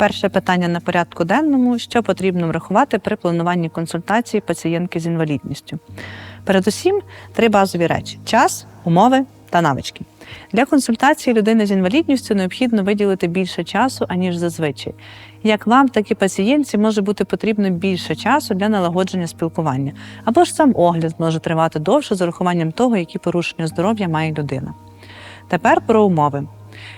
Перше питання на порядку денному: що потрібно врахувати при плануванні консультації пацієнтки з інвалідністю. Передусім, три базові речі: час, умови та навички. Для консультації людини з інвалідністю необхідно виділити більше часу, аніж зазвичай. Як вам, так і пацієнтці може бути потрібно більше часу для налагодження спілкування, або ж сам огляд може тривати довше з урахуванням того, які порушення здоров'я має людина. Тепер про умови.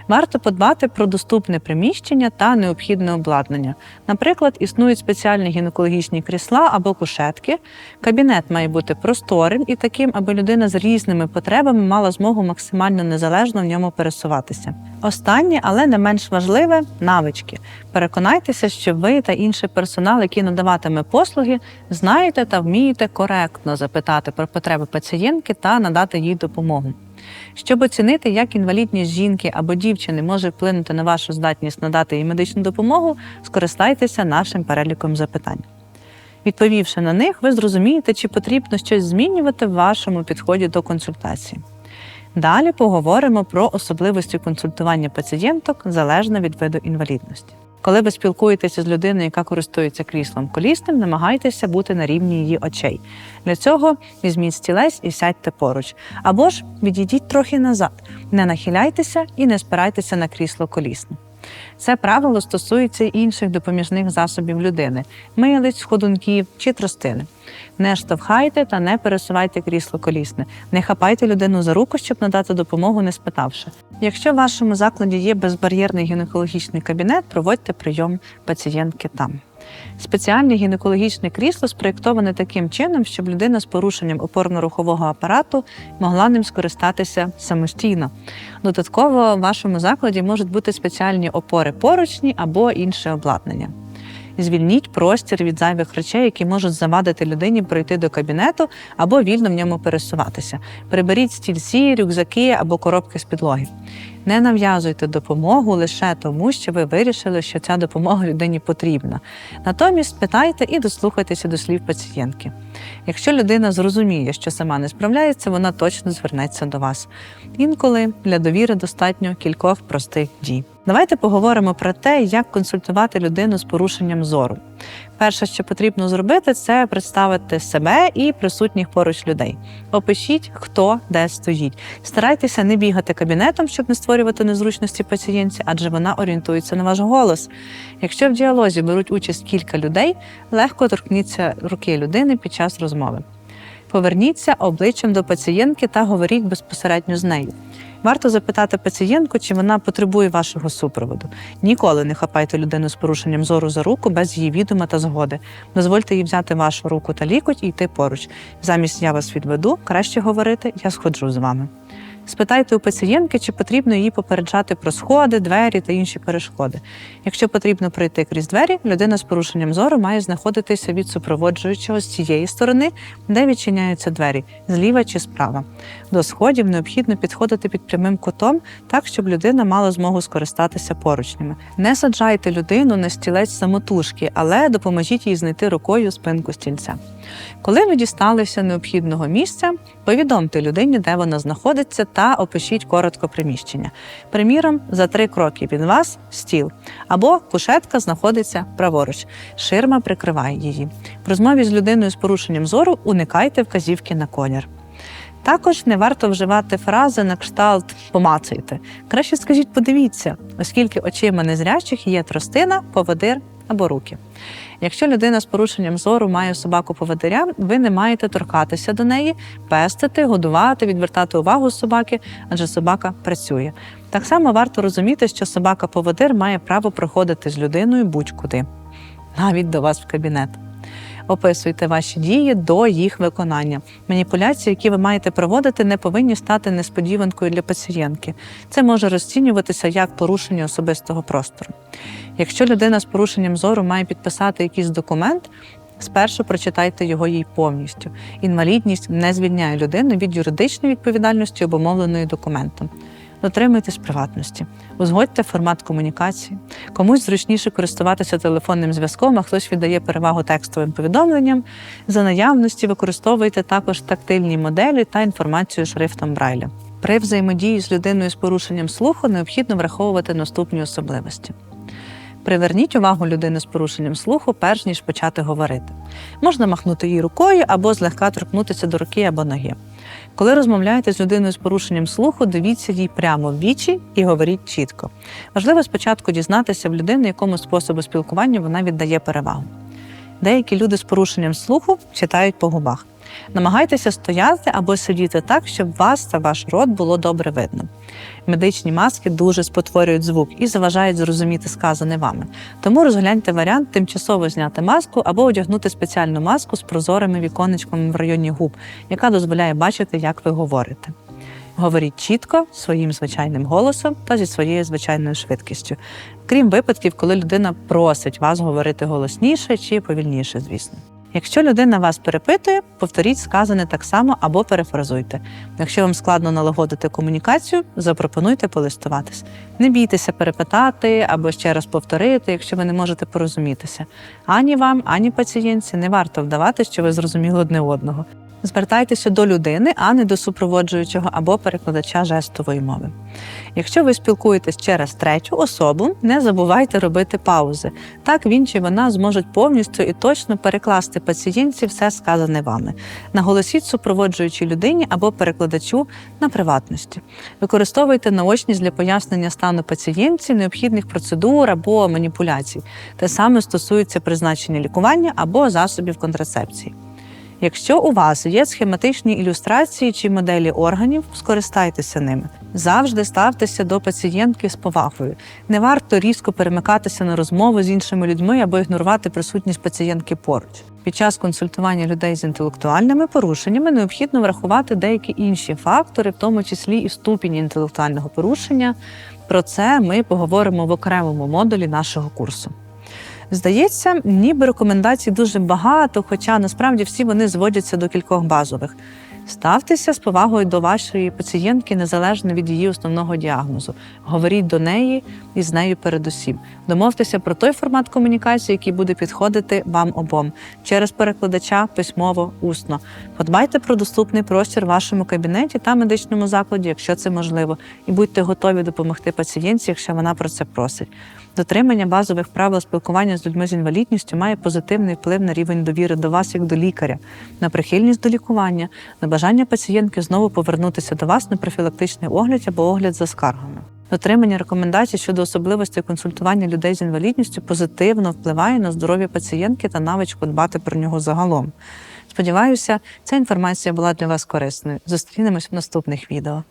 Варто подбати про доступне приміщення та необхідне обладнання. Наприклад, існують спеціальні гінекологічні крісла або кушетки. Кабінет має бути просторим і таким, аби людина з різними потребами мала змогу максимально незалежно в ньому пересуватися. Останнє, але не менш важливе навички. Переконайтеся, що ви та інший персонал, який надаватиме послуги, знаєте та вмієте коректно запитати про потреби пацієнтки та надати їй допомогу. Щоб оцінити, як інвалідність жінки або дівчини може вплинути на вашу здатність надати їй медичну допомогу, скористайтеся нашим переліком запитань. Відповівши на них, ви зрозумієте, чи потрібно щось змінювати в вашому підході до консультації. Далі поговоримо про особливості консультування пацієнток залежно від виду інвалідності. Коли ви спілкуєтеся з людиною, яка користується кріслом колісним, намагайтеся бути на рівні її очей. Для цього візьміть стілець і сядьте поруч. Або ж відійдіть трохи назад, не нахиляйтеся і не спирайтеся на крісло колісне. Це правило стосується інших допоміжних засобів людини милиць, ходунків чи тростини. Не штовхайте та не пересувайте крісло колісне. Не хапайте людину за руку, щоб надати допомогу, не спитавши. Якщо в вашому закладі є безбар'єрний гінекологічний кабінет, проводьте прийом пацієнтки там. Спеціальне гінекологічне крісло спроєктоване таким чином, щоб людина з порушенням опорно-рухового апарату могла ним скористатися самостійно. Додатково в вашому закладі можуть бути спеціальні опори поручні або інше обладнання. Звільніть простір від зайвих речей, які можуть завадити людині пройти до кабінету або вільно в ньому пересуватися. Приберіть стільці, рюкзаки або коробки з підлоги. Не нав'язуйте допомогу лише тому, що ви вирішили, що ця допомога людині потрібна. Натомість питайте і дослухайтеся до слів пацієнтки. Якщо людина зрозуміє, що сама не справляється, вона точно звернеться до вас. Інколи для довіри достатньо кількох простих дій. Давайте поговоримо про те, як консультувати людину з порушенням зору. Перше, що потрібно зробити, це представити себе і присутніх поруч людей. Опишіть, хто де стоїть. Старайтеся не бігати кабінетом, щоб не створювати незручності пацієнтці, адже вона орієнтується на ваш голос. Якщо в діалозі беруть участь кілька людей, легко торкніться руки людини під час розмови. Поверніться обличчям до пацієнтки та говоріть безпосередньо з нею. Варто запитати пацієнтку, чи вона потребує вашого супроводу. Ніколи не хапайте людину з порушенням зору за руку без її відома та згоди. Дозвольте їй взяти вашу руку та лікоть і йти поруч. Замість я вас відведу, краще говорити, я сходжу з вами. Спитайте у пацієнтки, чи потрібно їй попереджати про сходи, двері та інші перешкоди. Якщо потрібно пройти крізь двері, людина з порушенням зору має знаходитися від супроводжуючого з цієї сторони, де відчиняються двері, зліва чи справа. До сходів необхідно підходити під прямим кутом, так щоб людина мала змогу скористатися поручнями. Не саджайте людину на стілець самотужки, але допоможіть їй знайти рукою спинку стільця. Коли ви дісталися необхідного місця, повідомте людині, де вона знаходиться, та опишіть коротко приміщення. Приміром, за три кроки від вас стіл або кушетка знаходиться праворуч, ширма прикриває її. В розмові з людиною з порушенням зору уникайте вказівки на колір. Також не варто вживати фрази на кшталт помацайте. Краще скажіть, подивіться, оскільки очима незрячих є тростина, поводир або руки. Якщо людина з порушенням зору має собаку поводиря, ви не маєте торкатися до неї, пестити, годувати, відвертати увагу з собаки, адже собака працює. Так само варто розуміти, що собака-поводир має право проходити з людиною будь-куди, навіть до вас в кабінет. Описуйте ваші дії до їх виконання. Маніпуляції, які ви маєте проводити, не повинні стати несподіванкою для пацієнтки. Це може розцінюватися як порушення особистого простору. Якщо людина з порушенням зору має підписати якийсь документ, спершу прочитайте його їй повністю. Інвалідність не звільняє людину від юридичної відповідальності, обумовленої документом. Дотримуйтесь приватності, узгодьте формат комунікації. Комусь зручніше користуватися телефонним зв'язком, а хтось віддає перевагу текстовим повідомленням. За наявності використовуйте також тактильні моделі та інформацію шрифтом Брайля. При взаємодії з людиною з порушенням слуху необхідно враховувати наступні особливості. Приверніть увагу людини з порушенням слуху, перш ніж почати говорити. Можна махнути їй рукою або злегка торкнутися до руки або ноги. Коли розмовляєте з людиною з порушенням слуху, дивіться їй прямо в вічі і говоріть чітко. Важливо спочатку дізнатися в людини, якому способу спілкування вона віддає перевагу. Деякі люди з порушенням слуху читають по губах. Намагайтеся стояти або сидіти так, щоб вас та ваш рот було добре видно. Медичні маски дуже спотворюють звук і заважають зрозуміти сказане вами. Тому розгляньте варіант тимчасово зняти маску або одягнути спеціальну маску з прозорими віконечками в районі губ, яка дозволяє бачити, як ви говорите. Говоріть чітко, своїм звичайним голосом та зі своєю звичайною швидкістю, крім випадків, коли людина просить вас говорити голосніше чи повільніше, звісно. Якщо людина вас перепитує, повторіть сказане так само або перефразуйте. Якщо вам складно налагодити комунікацію, запропонуйте полистуватись. Не бійтеся перепитати або ще раз повторити, якщо ви не можете порозумітися. Ані вам, ані пацієнтці не варто вдавати, що ви зрозуміли одне одного. Звертайтеся до людини, а не до супроводжуючого або перекладача жестової мови. Якщо ви спілкуєтесь через третю особу, не забувайте робити паузи. Так він чи вона зможуть повністю і точно перекласти пацієнтці все сказане вами. Наголосіть супроводжуючій людині або перекладачу на приватності. Використовуйте наочність для пояснення стану пацієнтці, необхідних процедур або маніпуляцій. Те саме стосується призначення лікування або засобів контрацепції. Якщо у вас є схематичні ілюстрації чи моделі органів, скористайтеся ними. Завжди ставтеся до пацієнтки з повагою. Не варто різко перемикатися на розмову з іншими людьми або ігнорувати присутність пацієнтки поруч. Під час консультування людей з інтелектуальними порушеннями необхідно врахувати деякі інші фактори, в тому числі і ступінь інтелектуального порушення. Про це ми поговоримо в окремому модулі нашого курсу. Здається, ніби рекомендацій дуже багато, хоча насправді всі вони зводяться до кількох базових. Ставтеся з повагою до вашої пацієнтки незалежно від її основного діагнозу. Говоріть до неї і з нею передусім. Домовтеся про той формат комунікації, який буде підходити вам обом через перекладача, письмово, усно. Подбайте про доступний простір в вашому кабінеті та медичному закладі, якщо це можливо, і будьте готові допомогти пацієнтці, якщо вона про це просить. Дотримання базових правил спілкування з людьми з інвалідністю має позитивний вплив на рівень довіри до вас як до лікаря, на прихильність до лікування, на бажання пацієнтки знову повернутися до вас на профілактичний огляд або огляд за скаргами. Дотримання рекомендацій щодо особливостей консультування людей з інвалідністю позитивно впливає на здоров'я пацієнтки та навичку дбати про нього загалом. Сподіваюся, ця інформація була для вас корисною. Зустрінемось в наступних відео.